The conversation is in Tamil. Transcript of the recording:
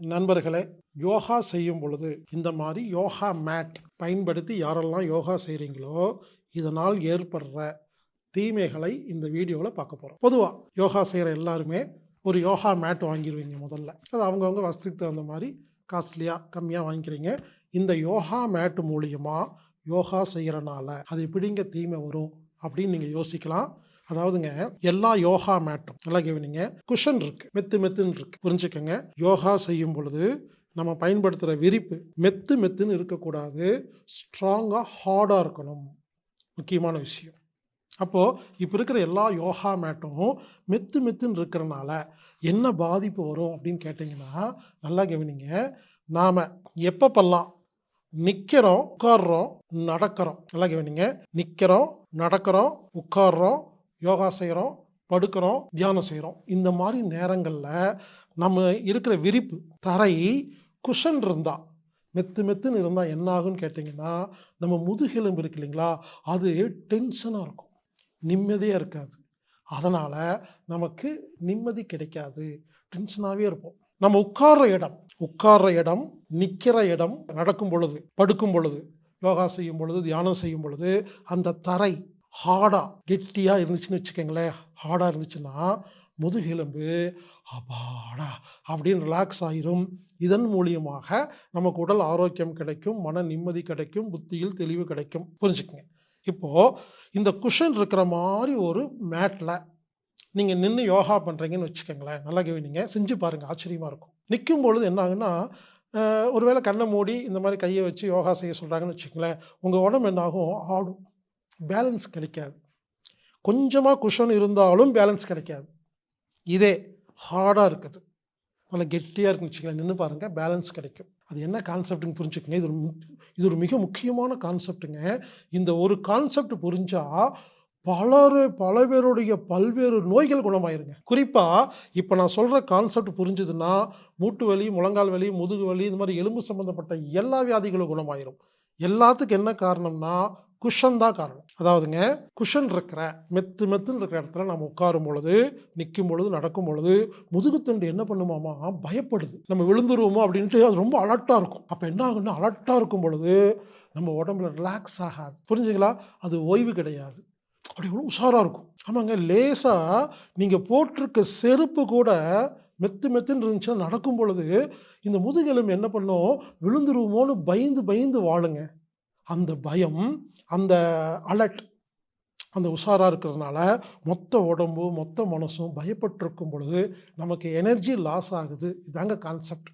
நண்பர்களே யோகா செய்யும் பொழுது இந்த மாதிரி யோகா மேட் பயன்படுத்தி யாரெல்லாம் யோகா செய்கிறீங்களோ இதனால் ஏற்படுற தீமைகளை இந்த வீடியோவில் பார்க்க போகிறோம் பொதுவாக யோகா செய்கிற எல்லாருமே ஒரு யோகா மேட் வாங்கிடுவீங்க முதல்ல. அது அவங்கவுங்க வசதிக்கு தகுந்த மாதிரி காஸ்ட்லியாக கம்மியாக வாங்கிக்கிறீங்க. இந்த யோகா மேட் மூலியமாக யோகா செய்கிறனால அது எப்படிங்க தீமை வரும் அப்படின்னு நீங்கள் யோசிக்கலாம். அதாவதுங்க எல்லா யோகா மேட்டும் நல்லா கவனிங்க குஷன் இருக்கு மெத்து மெத்துன்னு இருக்கு. புரிஞ்சுக்கங்க. யோகா செய்யும் பொழுது நம்ம பயன்படுத்துகிற விரிப்பு மெத்து மெத்துன்னு இருக்கக்கூடாது. ஸ்ட்ராங்காக ஹார்டாக இருக்கணும். முக்கியமான விஷயம். அப்போது இப்போ இருக்கிற எல்லா யோகா மேட்டும் மெத்து மெத்துன்னு இருக்கிறனால என்ன பாதிப்பு வரும் அப்படின்னு கேட்டிங்கன்னா நல்லா கவனிங்க நாம் எப்பப்பெல்லாம் நிற்கிறோம் உட்கார்றோம் நடக்கிறோம். நல்லா கவனிங்க நிற்கிறோம் நடக்கிறோம் உட்கார்றோம் யோகா செய்கிறோம் படுக்கிறோம் தியானம் செய்கிறோம் இந்த மாதிரி நேரங்களில் நம்ம இருக்கிற விரிப்பு தரை குஷன் இருந்தால் மெத்து மெத்துன்னு இருந்தால் என்ன ஆகும்னு கேட்டிங்கன்னா நம்ம முதுகெலும்பு இருக்கு இல்லைங்களா அது டென்ஷனாக இருக்கும். நிம்மதியாக இருக்காது. அதனால் நமக்கு நிம்மதி கிடைக்காது. டென்ஷனாகவே இருப்போம். நம்ம உட்கார்ற இடம் உட்கார்ற இடம் நிற்கிற இடம் நடக்கும் பொழுது படுக்கும் பொழுது யோகா செய்யும் பொழுது தியானம் செய்யும் பொழுது அந்த தரை ஹார்டாக கெட்டியாக இருந்துச்சுன்னு வச்சுக்கோங்களேன். ஹார்டாக இருந்துச்சுன்னா முதுகெலும்பு அபாடா அப்படின்னு ரிலாக்ஸ் ஆயிரும். இதன் மூலியமாக நமக்கு உடல் ஆரோக்கியம் கிடைக்கும் மன நிம்மதி கிடைக்கும் புத்தியில் தெளிவு கிடைக்கும். புரிஞ்சுக்கங்க. இப்போது இந்த குஷன் இருக்கிற மாதிரி ஒரு மேட்டில் நீங்கள் நின்று யோகா பண்ணுறீங்கன்னு வச்சுக்கோங்களேன். நல்லா கவனிங்க செஞ்சு பாருங்கள் ஆச்சரியமாக இருக்கும். நிற்கும் பொழுது என்ன ஆகுன்னா ஒருவேளை கண்ணை மூடி இந்த மாதிரி கையை வச்சு யோகா செய்ய சொல்கிறாங்கன்னு வச்சுக்கோங்களேன். உங்கள் உடம்பு என்னாகும் ஆடும். பேலன்ஸ் கிடைக்காது. கொஞ்சமாக குஷன் இருந்தாலும் பேலன்ஸ் கிடைக்காது. இதே ஹார்டாக இருக்குது. நல்லா கெட்டியாக இருக்குன்னு வச்சுக்கலாம் நின்று பாருங்கள் பேலன்ஸ் கிடைக்கும். அது என்ன கான்செப்டுங்க புரிஞ்சுக்கங்க. இது ஒரு இது ஒரு மிக முக்கியமான கான்செப்ட்டுங்க இந்த ஒரு கான்செப்ட் புரிஞ்சால் பலர் பல பேருடைய பல்வேறு நோய்கள் குணமாயிருங்க. குறிப்பாக இப்போ நான் சொல்கிற கான்செப்ட் புரிஞ்சுதுன்னா மூட்டு வலி முழங்கால் வலி முதுகு வலி இந்த மாதிரி எலும்பு சம்மந்தப்பட்ட எல்லா வியாதிகளும் குணமாயிரும். எல்லாத்துக்கும் என்ன காரணம்னா குஷன் தான் காரணம். அதாவதுங்க குஷன் இருக்கிற மெத்து மெத்துன்னு இருக்கிற இடத்துல நம்ம உட்காரும் பொழுது நிற்கும் பொழுது நடக்கும் பொழுது முதுகுத்தண்டு என்ன பண்ணுமாமா? பயப்படுது. நம்ம விழுந்துருவோமோ அப்படின்ட்டு அது ரொம்ப அலர்ட்டாக இருக்கும். அப்போ என்ன ஆகும்னா அலர்ட்டாக இருக்கும் பொழுது நம்ம உடம்புல ரிலாக்ஸ் ஆகாது. புரிஞ்சுங்களா? அது ஓய்வு கிடையாது. அப்படி எவ்வளோ உஷாராக இருக்கும். ஆமாங்க லேசாக நீங்கள் போட்டிருக்க செருப்பு கூட மெத்து மெத்துன்னு இருந்துச்சுன்னா நடக்கும் பொழுது இந்த முதுகெலும்பு என்ன பண்ணும்? விழுந்துருவோமோன்னு பயந்து பயந்து வாழுங்க. அந்த பயம் அந்த அலர்ட் அந்த உஷாராக இருக்கிறதுனால மொத்த உடம்பு மொத்த மனசும் பயப்பட்டிருக்கும் பொழுது நமக்கு எனர்ஜி லாஸ் ஆகுது. இதாங்க கான்செப்ட்